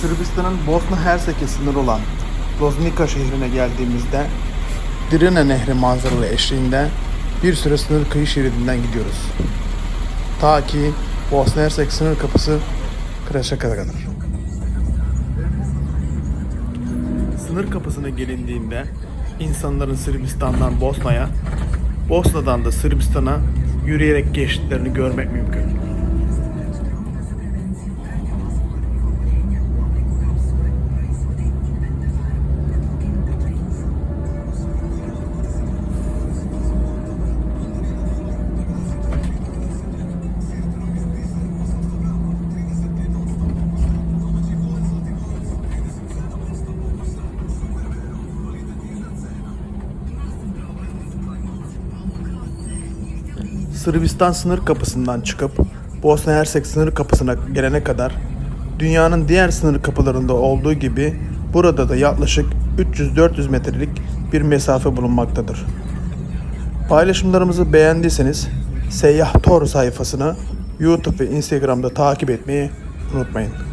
Sırbistan'ın Bosna Hersek'e sınırı olan Loznica şehrine geldiğimizde Drina Nehri manzaralı eşliğinde bir süre sınır kıyı şeridinden gidiyoruz. Ta ki Bosna Hersek sınır kapısı Kraş'a kadar. Sınır kapısına gelindiğinde insanların Sırbistan'dan Bosna'ya, Bosna'dan da Sırbistan'a yürüyerek geçtiklerini görmek mümkün. Sırbistan sınır kapısından çıkıp Bosna Hersek sınır kapısına gelene kadar dünyanın diğer sınır kapılarında olduğu gibi burada da yaklaşık 300-400 metrelik bir mesafe bulunmaktadır. Paylaşımlarımızı beğendiyseniz Seyyah Tor sayfasını YouTube ve Instagram'da takip etmeyi unutmayın.